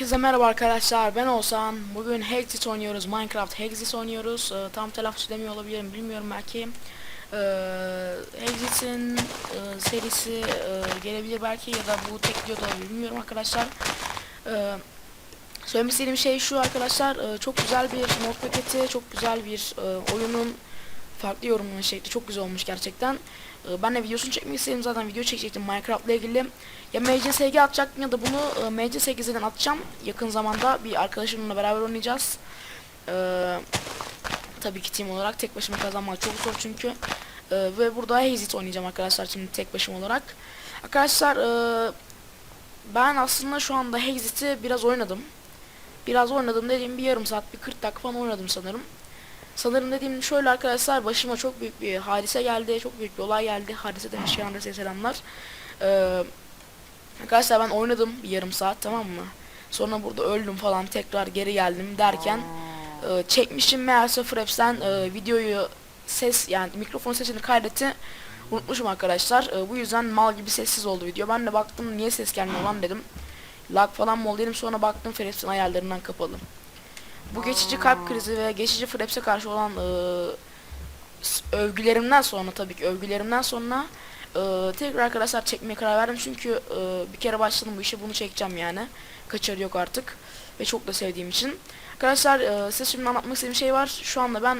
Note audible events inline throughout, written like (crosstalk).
Herkese merhaba arkadaşlar. Ben Oğuzhan. Bugün Hexit oynuyoruz. Minecraft Hexit oynuyoruz. Ee, Tam telaffuz edemiyor olabilirim. Bilmiyorum belki. Ee, Hexit'in e, serisi e, gelebilir belki ya da bu tek video da bilmiyorum arkadaşlar. Ee, Söylemek istediğim şey şu arkadaşlar. E, çok güzel bir mod paketi çok güzel bir e, oyunun farklı yorumlama şekli. Çok güzel olmuş gerçekten. Ee, ben de videosunu çekmek istedim. Zaten video çekecektim Minecraft ile ilgili. Ya MCSG atacaktım ya da bunu e, MCSG'den atacağım. Yakın zamanda bir arkadaşımla beraber oynayacağız. Ee, tabii ki team olarak tek başıma kazanmak çok zor çünkü. Ee, ve burada Hazit oynayacağım arkadaşlar şimdi tek başıma olarak. Arkadaşlar e, ben aslında şu anda Hazit'i biraz oynadım. Biraz oynadım dediğim bir yarım saat bir 40 dakika falan oynadım sanırım. Sanırım dediğim şöyle arkadaşlar başıma çok büyük bir hadise geldi. Çok büyük bir olay geldi. Hadise demişken hadiseye selamlar. Ee, arkadaşlar ben oynadım bir yarım saat tamam mı? Sonra burada öldüm falan tekrar geri geldim derken e, çekmişim meğerse Fraps'ten e, videoyu ses yani mikrofon sesini kaydetti. Unutmuşum arkadaşlar. E, bu yüzden mal gibi sessiz oldu video. Ben de baktım niye ses gelmiyor lan dedim. Lag falan mı oldu dedim sonra baktım Fraps'in ayarlarından kapalı. Bu geçici kalp krizi ve geçici Fraps'e karşı olan e, övgülerimden sonra tabii ki övgülerimden sonra e, tekrar arkadaşlar çekmeye karar verdim çünkü e, bir kere başladım bu işe bunu çekeceğim yani. Kaçarı yok artık ve çok da sevdiğim için. Arkadaşlar e, size şimdi anlatmak istediğim şey var. Şu anda ben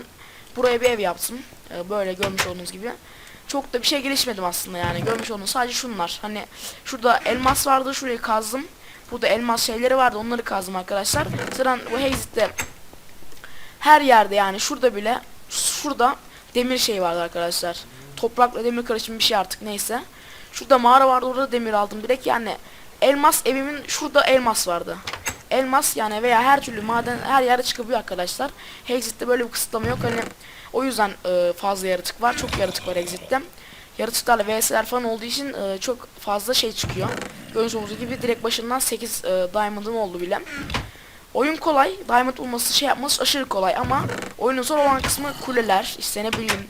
buraya bir ev yaptım. E, böyle görmüş olduğunuz gibi. Çok da bir şey gelişmedim aslında yani. Görmüş olduğunuz sadece şunlar. Hani şurada elmas vardı şurayı kazdım. Burada elmas şeyleri vardı onları kazdım arkadaşlar. Sıran bu Hazit'te her yerde yani şurada bile şurada demir şey vardı arkadaşlar. Toprakla demir karışımı bir şey artık neyse. Şurada mağara vardı orada demir aldım direkt yani elmas evimin şurada elmas vardı. Elmas yani veya her türlü maden her yerde çıkabiliyor arkadaşlar. Exit'te böyle bir kısıtlama yok hani o yüzden e, fazla yaratık var. Çok yaratık var Exit'te. Yaratıklarla VS'ler falan olduğu için e, çok fazla şey çıkıyor. Görmüş olduğunuz gibi direkt başından 8 e, diamond'ım oldu bile. Oyun kolay. Diamond olması şey yapması aşırı kolay ama oyunun zor olan kısmı kuleler. işte ne bileyim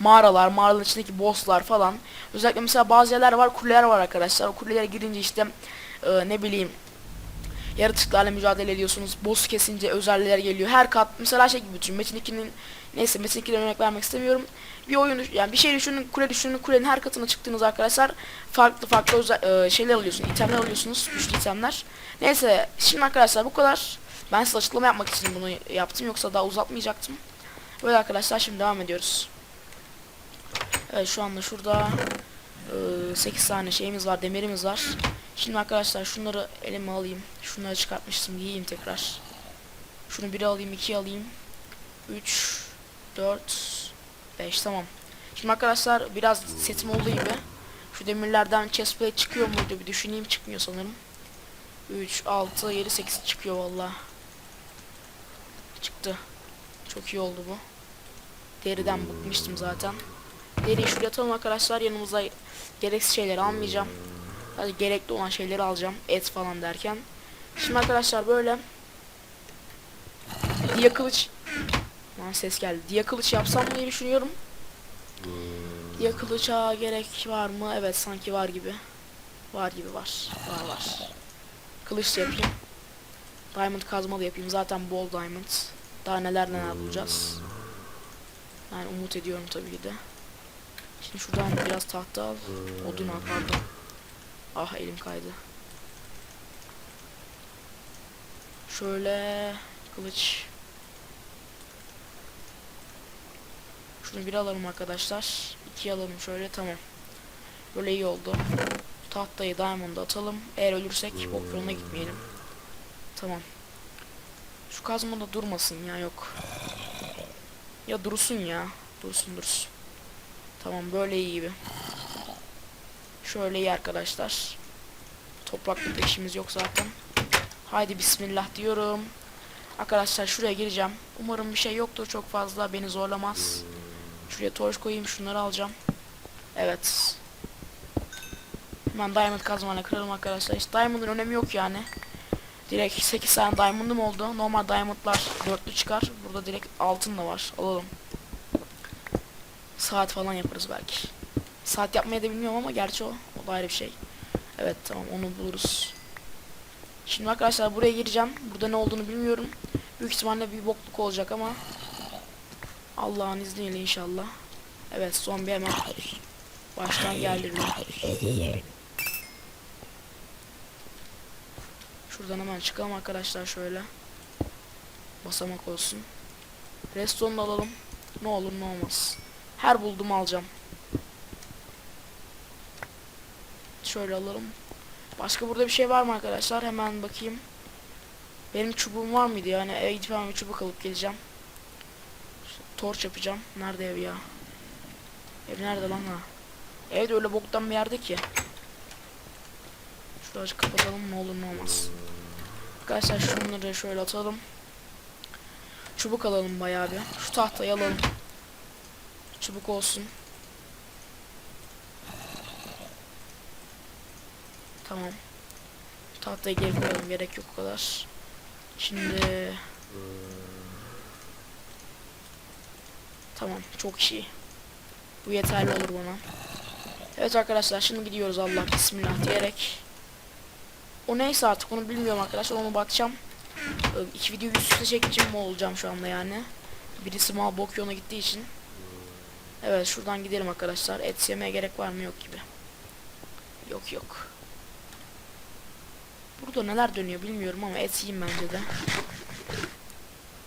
mağaralar, mağaraların içindeki bosslar falan. Özellikle mesela bazı yerler var, kuleler var arkadaşlar. O kulelere girince işte e, ne bileyim yaratıklarla mücadele ediyorsunuz. Boss kesince özellikler geliyor. Her kat mesela şey gibi düşün. Metin 2'nin neyse Metin 2'den örnek vermek istemiyorum. Bir oyun yani bir şey düşünün, kule düşünün. Kulenin her katına çıktığınız arkadaşlar farklı farklı özel, e, şeyler alıyorsunuz. itemler alıyorsunuz. Güçlü itemler. Neyse şimdi arkadaşlar bu kadar. Ben size açıklama yapmak için bunu yaptım. Yoksa daha uzatmayacaktım. Böyle arkadaşlar şimdi devam ediyoruz. Evet şu anda şurada e, 8 tane şeyimiz var, demirimiz var. Şimdi arkadaşlar şunları elime alayım. Şunları çıkartmıştım. Giyeyim tekrar. Şunu 1 alayım, 2 alayım. 3 4 5 tamam. Şimdi arkadaşlar biraz setim olduğu gibi şu demirlerden chestplate çıkıyor muydu bir düşüneyim çıkmıyor sanırım. 3 6 7 8 çıkıyor valla. Çıktı. Çok iyi oldu bu. Deriden bıkmıştım zaten. Deriyi şuraya atalım arkadaşlar yanımıza gereksiz şeyleri almayacağım. Hadi gerekli olan şeyleri alacağım. Et falan derken. Şimdi arkadaşlar böyle diye kılıç Lan ses geldi. Diye kılıç yapsam diye düşünüyorum. Diye kılıça gerek var mı? Evet sanki var gibi. Var gibi var. Var var. Kılıç yapayım. Diamond kazma da yapayım. Zaten bol diamond. Daha neler neler bulacağız. Yani umut ediyorum tabii ki de. Şimdi şuradan biraz tahta al. Odun al pardon. Ah elim kaydı. Şöyle kılıç. Şunu bir alalım arkadaşlar. İki alalım şöyle tamam. Böyle iyi oldu. Tahtayı diamond'a atalım. Eğer ölürsek bok gitmeyelim. Tamam. Şu kazma da durmasın ya yok. Ya dursun ya. Dursun dursun. Tamam böyle iyi gibi. Şöyle iyi arkadaşlar. Topraklı peşimiz yok zaten. Haydi bismillah diyorum. Arkadaşlar şuraya gireceğim. Umarım bir şey yoktur çok fazla. Beni zorlamaz. Şuraya torç koyayım. Şunları alacağım. Evet. Hemen diamond kazmayla kıralım arkadaşlar. Hiç diamond'ın önemi yok yani. Direkt 8 tane diamond'ım oldu. Normal diamond'lar dörtlü çıkar. Burada direkt altın da var. Alalım. Saat falan yaparız belki. Saat yapmayı da bilmiyorum ama gerçi o, o da ayrı bir şey. Evet tamam onu buluruz. Şimdi arkadaşlar buraya gireceğim. Burada ne olduğunu bilmiyorum. Büyük ihtimalle bir bokluk olacak ama Allah'ın izniyle inşallah. Evet zombi hemen baştan geldi. Şuradan hemen çıkalım arkadaşlar şöyle. Basamak olsun. Restonunu da alalım. Ne olur ne olmaz. Her buldum alacağım. Şöyle alalım. Başka burada bir şey var mı arkadaşlar? Hemen bakayım. Benim çubuğum var mıydı yani? Eve gidip hemen çubuk alıp geleceğim. Torç yapacağım. Nerede ev ya? Ev nerede lan ha? Ev de öyle boktan bir yerde ki. Şurayı kapatalım ne olur ne olmaz. Arkadaşlar şunları şöyle atalım. Çubuk alalım bayağı bir. Şu tahtayı alalım. Çubuk olsun. Tamam. Tahtayı geri koyalım gerek yok o kadar. Şimdi Tamam çok iyi. Bu yeterli olur bana. Evet arkadaşlar şimdi gidiyoruz Allah bismillah diyerek. O neyse artık onu bilmiyorum arkadaşlar onu bakacağım. Ee, İki video üst üste çekeceğim mi olacağım şu anda yani. Birisi mal bok yoluna gittiği için. Evet şuradan gidelim arkadaşlar. Et yemeye gerek var mı yok gibi. Yok yok. Burada neler dönüyor bilmiyorum ama et yiyeyim bence de.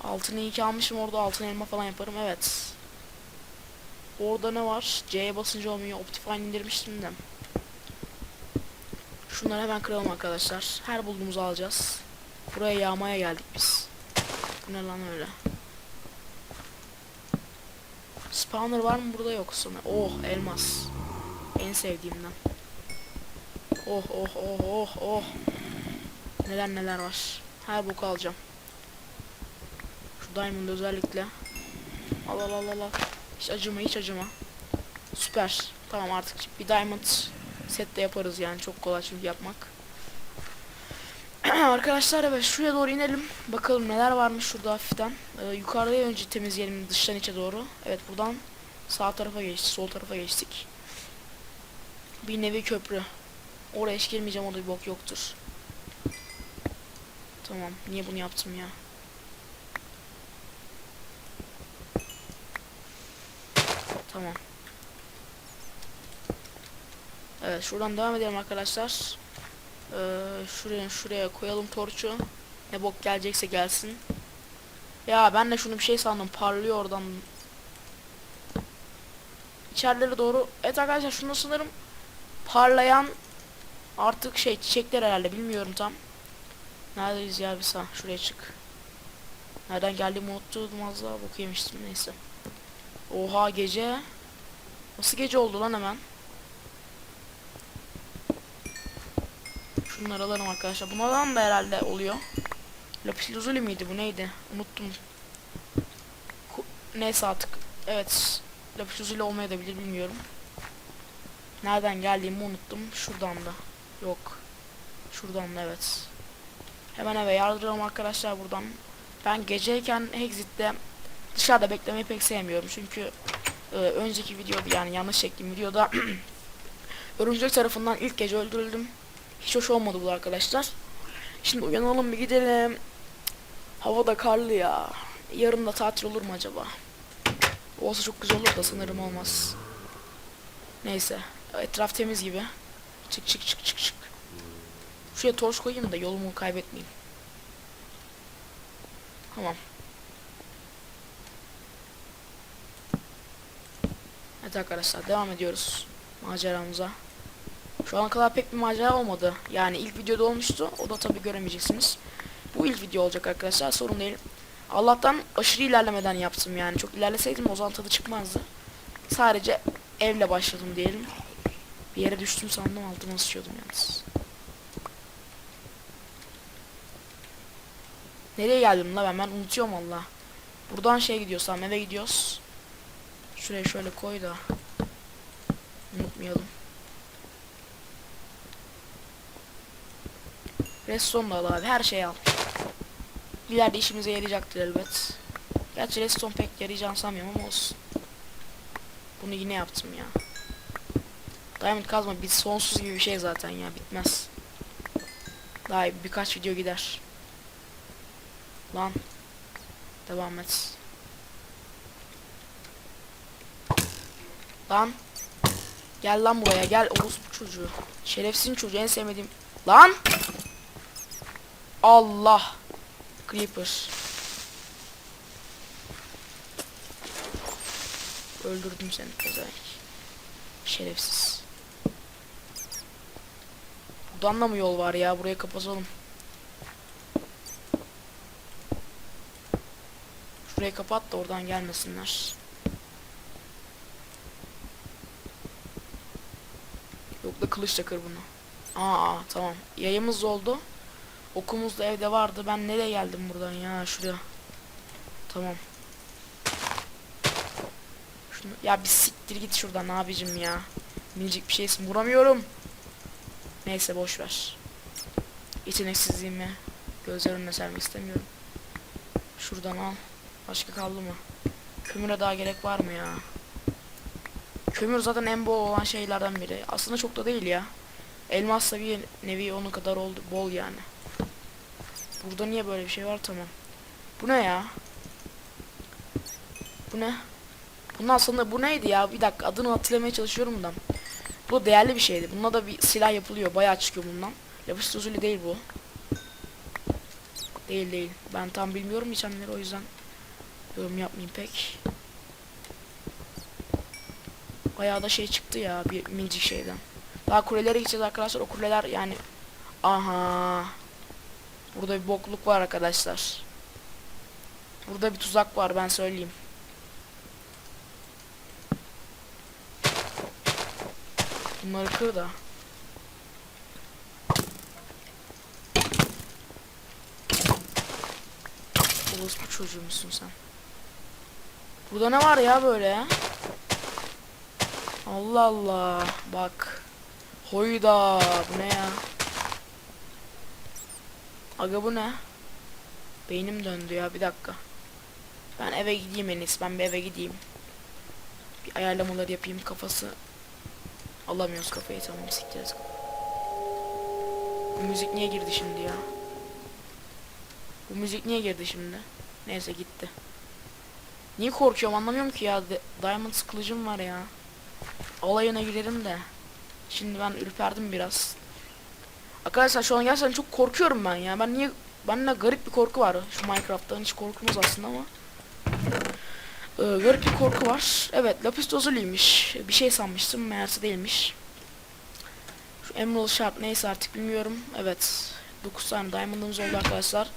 Altını iyi ki almışım orada altın elma falan yaparım evet. Orada ne var? C'ye basınca olmuyor. Optifine indirmiştim de. Şunları hemen kıralım arkadaşlar. Her bulduğumuzu alacağız. Buraya yağmaya geldik biz. Bu ne lan öyle? Spawner var mı burada yok sonra. Oh elmas. En sevdiğimden. Oh oh oh oh oh. Neler neler var. Her boku alacağım. Şu diamond özellikle. Al al al al. Hiç acıma hiç acıma. Süper. Tamam artık bir diamond set de yaparız yani çok kolay çünkü yapmak. (clears throat) Arkadaşlar evet şuraya doğru inelim. Bakalım neler varmış şurada hafiften. Ee, yukarıya önce temizleyelim dıştan içe doğru. Evet buradan sağ tarafa geçtik, sol tarafa geçtik. Bir nevi köprü. Oraya hiç girmeyeceğim orada bir bok yoktur. Tamam niye bunu yaptım ya? Tamam. Evet şuradan devam edelim arkadaşlar. Ee, şuraya şuraya koyalım torçu. Ne bok gelecekse gelsin. Ya ben de şunu bir şey sandım parlıyor oradan. İçerilere doğru. Evet arkadaşlar şunu sanırım parlayan artık şey çiçekler herhalde bilmiyorum tam. Neredeyiz ya bir sağ şuraya çık. Nereden geldiğimi unuttum az daha bok neyse. Oha gece. Nasıl gece oldu lan hemen? Şunları alalım arkadaşlar. Bunlardan da herhalde oluyor. Lapis lazuli miydi bu neydi? Unuttum. Neyse artık. Evet. Lapis lazuli olmayabilir bilmiyorum. Nereden geldiğimi unuttum. Şuradan da. Yok. Şuradan da evet. Hemen eve yardıralım arkadaşlar buradan. Ben geceyken Exit'te dışarıda beklemeyi pek sevmiyorum çünkü e, önceki videoda yani yanlış çektiğim videoda (clears throat) örümcek tarafından ilk gece öldürüldüm. Hiç hoş olmadı bu arkadaşlar. Şimdi uyanalım bir gidelim. Hava da karlı ya. Yarın da tatil olur mu acaba? Olsa çok güzel olur da sanırım olmaz. Neyse. Etraf temiz gibi. Çık çık çık çık çık. Şuraya torç koyayım da yolumu kaybetmeyeyim. Tamam. Evet arkadaşlar devam ediyoruz maceramıza. Şu ana kadar pek bir macera olmadı. Yani ilk videoda olmuştu. O da tabi göremeyeceksiniz. Bu ilk video olacak arkadaşlar. Sorun değil. Allah'tan aşırı ilerlemeden yaptım yani. Çok ilerleseydim o zaman tadı çıkmazdı. Sadece evle başladım diyelim. Bir yere düştüm sandım altıma sıçıyordum yalnız. Nereye geldim la ben? Ben unutuyorum valla. Buradan şey gidiyorsam eve gidiyoruz. Şuraya şöyle koy da. Unutmayalım. Redstone da al abi. Her şeyi al. İleride işimize yarayacaktır elbet. Gerçi redstone pek yarayacağını sanmıyorum ama olsun. Bunu yine yaptım ya. Diamond kazma bir sonsuz gibi bir şey zaten ya bitmez. Daha birkaç video gider. Lan. Devam et. Lan. Gel lan buraya gel orospu çocuğu. Şerefsizin çocuğu en sevmediğim. Lan. Allah. Creeper. Öldürdüm seni pezevenk. Şerefsiz. Buradan da mı yol var ya? Buraya kapatalım. Şurayı kapat da oradan gelmesinler. Yok da kılıç takır bunu. Aa tamam. Yayımız oldu. Okumuz da evde vardı. Ben nereye geldim buradan ya? Şuraya. Tamam. Şunu, ya bir siktir git şuradan abicim ya. Minicik bir şeysin. Vuramıyorum. Neyse boş ver. Yeteneksizliğimi gözler önüne sermek istemiyorum. Şuradan al. Başka kaldı mı? Kömüre daha gerek var mı ya? Kömür zaten en bol olan şeylerden biri. Aslında çok da değil ya. Elmas da bir nevi onun kadar oldu, bol yani. Burada niye böyle bir şey var tamam. Bu ne ya? Bu ne? Bunun aslında bu neydi ya? Bir dakika adını hatırlamaya çalışıyorum da. Bu değerli bir şeydi. Bununla da bir silah yapılıyor. Bayağı çıkıyor bundan. Lapis lazuli değil bu. Değil değil. Ben tam bilmiyorum itemleri o yüzden yorum yapmayayım pek. Bayağı da şey çıktı ya bir minicik şeyden. Daha kulelere gideceğiz arkadaşlar. O kuleler yani aha. Burada bir bokluk var arkadaşlar. Burada bir tuzak var ben söyleyeyim. Bunları kır da. Orospu çocuğu musun sen? Burada ne var ya böyle ya? Allah Allah. Bak. Hoyda. Bu ne ya? Aga bu ne? Beynim döndü ya bir dakika. Ben eve gideyim en. Ben bir eve gideyim. Bir ayarlamaları yapayım kafası. Alamıyoruz kafayı tamam siktiririz. Bu müzik niye girdi şimdi ya? Bu müzik niye girdi şimdi? Neyse gitti. Niye korkuyorum anlamıyorum ki ya. Diamond kılıcım var ya. Alayına girerim de. Şimdi ben ürperdim biraz. Arkadaşlar şu an gerçekten çok korkuyorum ben ya. Ben niye bende garip bir korku var şu Minecraft'tan hiç korkumuz aslında ama. Ee, garip bir korku var. Evet lapis lazuliymiş. Bir şey sanmıştım meğerse değilmiş. Şu emerald shard neyse artık bilmiyorum. Evet. 9 tane diamond'ımız oldu arkadaşlar.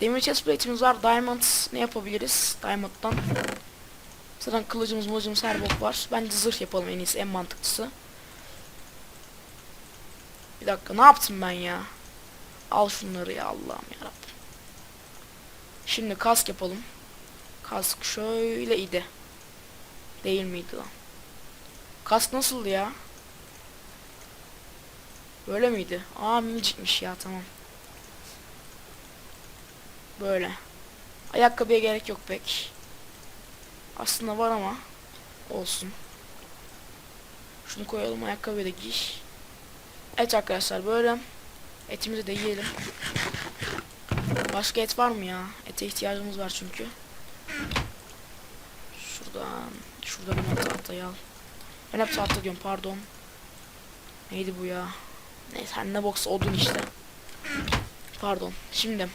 Demir chest plate'imiz var. Diamond ne yapabiliriz? Diamond'dan. Zaten kılıcımız, mılıcımız her bok var. Bence zırh yapalım en iyisi, en mantıklısı. Bir dakika, ne yaptım ben ya? Al şunları ya Allah'ım yarabbim. Şimdi kask yapalım. Kask şöyle idi. Değil miydi lan? Kask nasıldı ya? Böyle miydi? Aa minicikmiş ya tamam. Böyle. Ayakkabıya gerek yok pek. Aslında var ama olsun. Şunu koyalım ayakkabıya da giy. Evet arkadaşlar böyle etimizi de yiyelim. Başka et var mı ya? Ete ihtiyacımız var çünkü. Şuradan şuradan hemen tahtayı al. Ben hep tahta diyorum pardon. Neydi bu ya? Neyse her ne boksa odun işte. Pardon. Şimdi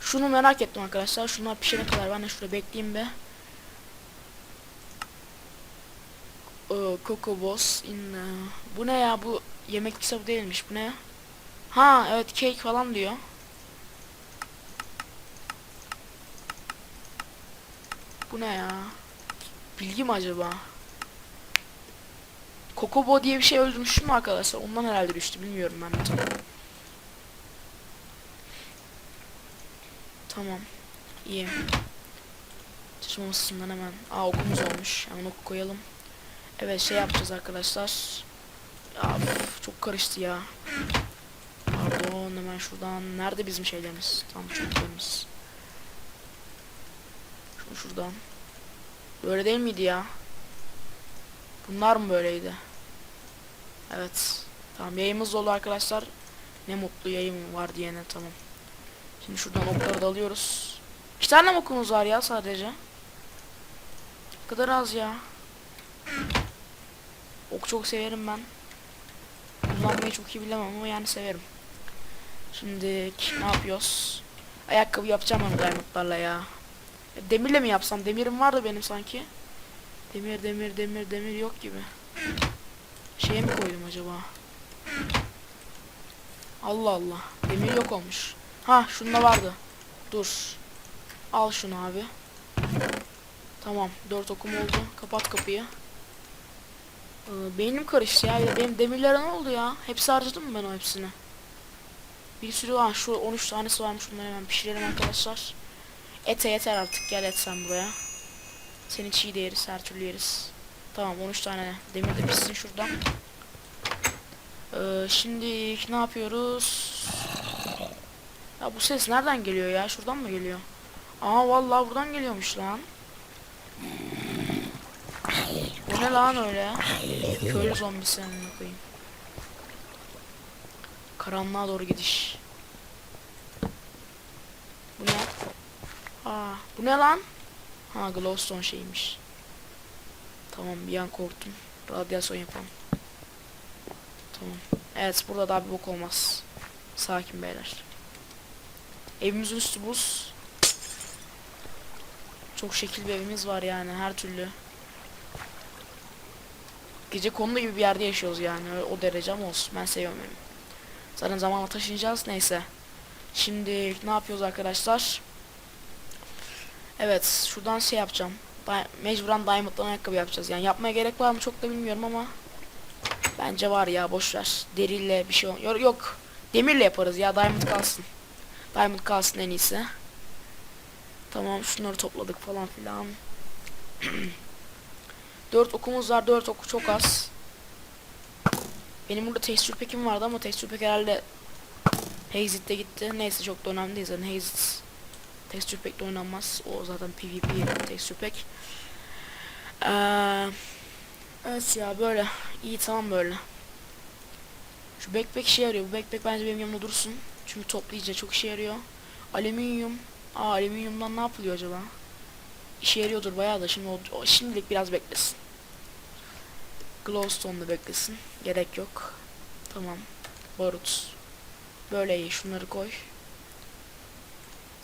şunu merak ettim arkadaşlar. Şunlar pişene kadar ben de şurada bekleyeyim be. Ee, Coco Boss in uh, bu ne ya bu yemek kitabı değilmiş bu ne ha evet cake falan diyor. Bu ne ya? Bilgi mi acaba? Kokobo diye bir şey öldürmüşüm mü arkadaşlar? Ondan herhalde düştü bilmiyorum ben de tamam iyi. Çalışmamasından hemen aa okumuz olmuş. Hemen oku koyalım. Evet şey yapacağız arkadaşlar. Of, çok karıştı ya. Pardon hemen şuradan. Nerede bizim şeylerimiz? Tam çöplerimiz. Şunu şuradan. Böyle değil miydi ya? Bunlar mı böyleydi? Evet. Tamam yayımız dolu arkadaşlar. Ne mutlu yayım var diyene tamam. Şimdi şuradan okları da alıyoruz. İki tane okumuz var ya sadece? Ne kadar az ya. Ok çok severim ben. Kullanmayı çok iyi bilemem ama yani severim. Şimdi ne yapıyoruz? Ayakkabı yapacağım onu diamondlarla ya. E, Demirle mi yapsam? Demirim vardı benim sanki. Demir demir demir demir yok gibi. Şeye mi koydum acaba? Allah Allah. Demir yok olmuş. Ha şunda vardı. Dur. Al şunu abi. Tamam. Dört okum oldu. Kapat kapıyı. Ee, beynim karıştı ya. Ya Benim demirlere ne oldu ya? Hepsi harcadım mı ben o hepsini? Bir sürü var. Şu 13 tanesi varmış. Bunları hemen pişirelim arkadaşlar. Ete yeter artık. Gel et sen buraya. Seni çiğ de yeriz. Her türlü yeriz. Tamam 13 tane demir de pişsin şuradan. Ee, şimdi ne yapıyoruz? Ya bu ses nereden geliyor ya? Şuradan mı geliyor? Aa vallahi buradan geliyormuş lan. Ne lan öyle? Köylü zombisi amına koyayım. Karanlığa doğru gidiş. Bu ne? Aa, bu ne lan? Ha glowstone şeymiş. Tamam bir an korktum. Radyasyon yapalım. Tamam. Evet burada daha bir bok olmaz. Sakin beyler. Evimizin üstü buz. Çok şekil bir evimiz var yani her türlü. Gece konulu gibi bir yerde yaşıyoruz yani o derece ama olsun ben seviyorum. Zaten zamanla taşınacağız neyse. Şimdi ne yapıyoruz arkadaşlar? Evet şuradan şey yapacağım. Di mecburen diamond'dan ayakkabı yapacağız. Yani yapmaya gerek var mı çok da bilmiyorum ama bence var ya boş ver. Deriyle bir şey yok, yok. Demirle yaparız ya diamond kalsın. Diamond kalsın en iyisi. Tamam şunları topladık falan filan. (clears throat) 4 okumuz var. 4 oku çok az. Benim burada texture pack'im vardı ama texture pack herhalde Hazit'te gitti. Neyse çok da önemli değil zaten Hazit texture pack'le oynanmaz. O zaten PvP texture pack. Ee, evet ya böyle. iyi tamam böyle. Şu backpack işe yarıyor. Bu backpack bence benim yanımda dursun. Çünkü toplayıcı çok işe yarıyor. Alüminyum. Aa alüminyumdan ne yapılıyor acaba? İşe yarıyordur bayağı da şimdi o, şimdilik biraz beklesin. Glowstone'da beklesin. Gerek yok. Tamam. Barut. Böyle iyi. Şunları koy.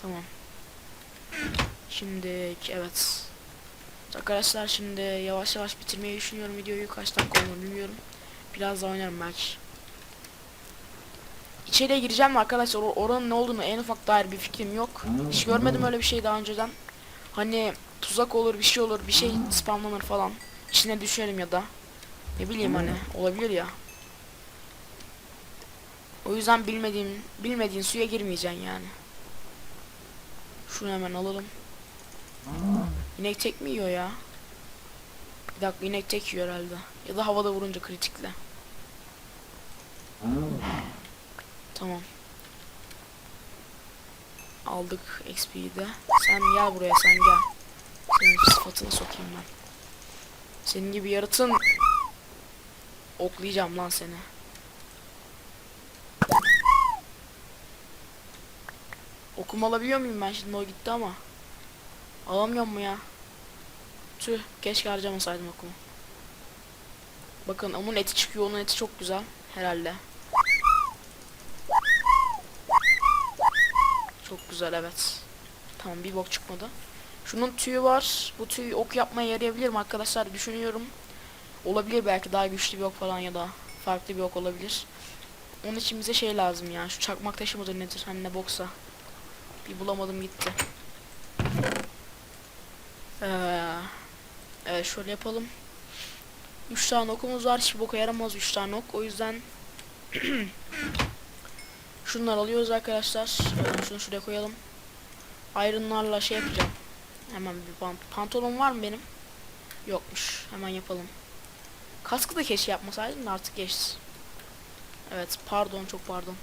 Tamam. Şimdi evet. Arkadaşlar şimdi yavaş yavaş bitirmeyi düşünüyorum videoyu. Kaç dakika olur bilmiyorum. Biraz daha oynarım belki. İçeriye gireceğim arkadaşlar? Or- oranın ne olduğunu en ufak dair bir fikrim yok. Hiç görmedim öyle bir şey daha önceden. Hani tuzak olur, bir şey olur, bir şey spamlanır falan. İçine düşerim ya da. Ne bileyim hani olabilir ya. O yüzden bilmediğim bilmediğin suya girmeyeceksin yani. Şunu hemen alalım. İnek tek mi yiyor ya? Bir dakika inek tek yiyor herhalde. Ya da havada vurunca kritikle. Tamam. Aldık XP'yi de. Sen gel buraya sen gel. Senin sıfatını sokayım ben. Senin gibi yaratın. Oklayacağım lan seni. Okum alabiliyor muyum ben şimdi o gitti ama. Alamıyor mu ya? Tüh keşke harcamasaydım okumu. Bakın onun eti çıkıyor onun eti çok güzel herhalde. Çok güzel evet. Tamam bir bok çıkmadı. Şunun tüyü var. Bu tüy ok yapmaya yarayabilir mi arkadaşlar düşünüyorum. Olabilir belki daha güçlü bir ok falan ya da farklı bir ok olabilir. Onun için bize şey lazım ya. Şu çakmak taşı mıdır nedir? Hani ne boksa. Bir bulamadım gitti. Ee, evet şöyle yapalım. 3 tane okumuz var. Hiçbir boka yaramaz 3 tane ok. O yüzden (clears throat) şunları alıyoruz arkadaşlar. Ee, şunu şuraya koyalım. Iron'larla şey yapacağım. Hemen bir pant pantolon var mı benim? Yokmuş. Hemen yapalım. Kaskı da keşke yapmasaydım da artık geçti. Evet pardon çok pardon.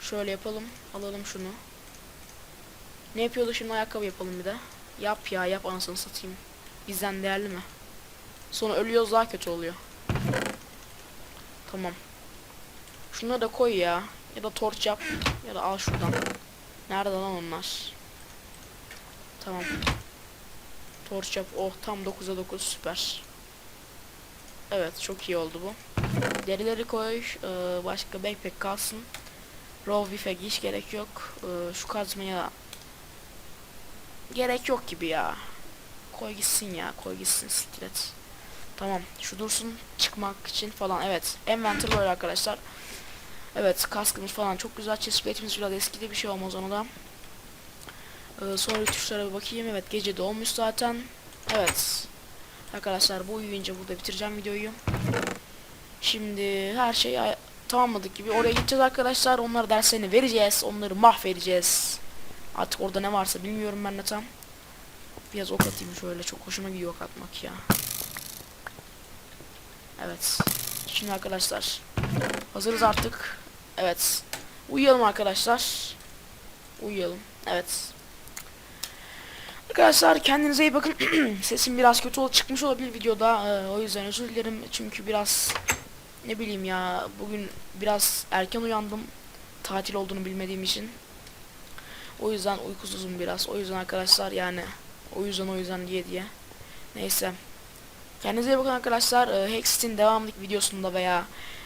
Şöyle yapalım. Alalım şunu. Ne yapıyordu şimdi ayakkabı yapalım bir de. Yap ya yap anasını satayım. Bizden değerli mi? Sonra ölüyoruz daha kötü oluyor. Tamam. Şunları da koy ya. Ya da torç yap. Ya da al şuradan. Nerede lan onlar? Tamam. Torç yap. Oh tam 9'a 9 süper. Evet çok iyi oldu bu. Derileri koy. Ee, başka backpack kalsın. Raw Wif'e hiç gerek yok. Ee, şu kazmaya gerek yok gibi ya. Koy gitsin ya. Koy gitsin siklet. Tamam. Şu dursun çıkmak için falan. Evet. Inventory böyle arkadaşlar. Evet kaskımız falan çok güzel. Chest plate'imiz biraz eskidi bir şey olmaz ona da. Ee, sonra tuşlara bir bakayım. Evet gece dolmuş zaten. Evet. Arkadaşlar bu uyuyunca burada bitireceğim videoyu. Şimdi her şeyi tamamladık gibi oraya gideceğiz arkadaşlar. Onlara derslerini vereceğiz. Onları mahvedeceğiz. Artık orada ne varsa bilmiyorum ben de tam. Biraz ok atayım şöyle. Çok hoşuma gidiyor ok atmak ya. Evet. Şimdi arkadaşlar. Hazırız artık. Evet. Uyuyalım arkadaşlar. Uyuyalım. Evet. Arkadaşlar kendinize iyi bakın. (clears throat) Sesim biraz kötü ol çıkmış olabilir videoda. Ee, o yüzden özür dilerim. Çünkü biraz ne bileyim ya bugün biraz erken uyandım. Tatil olduğunu bilmediğim için. O yüzden uykusuzum biraz. O yüzden arkadaşlar yani o yüzden o yüzden diye diye. Neyse. Kendinize iyi bakın arkadaşlar. Ee, Hexit'in devamlık videosunda veya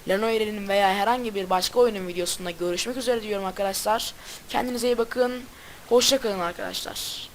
Lenoire'nin veya herhangi bir başka oyunun videosunda görüşmek üzere diyorum arkadaşlar. Kendinize iyi bakın. Hoşça kalın arkadaşlar.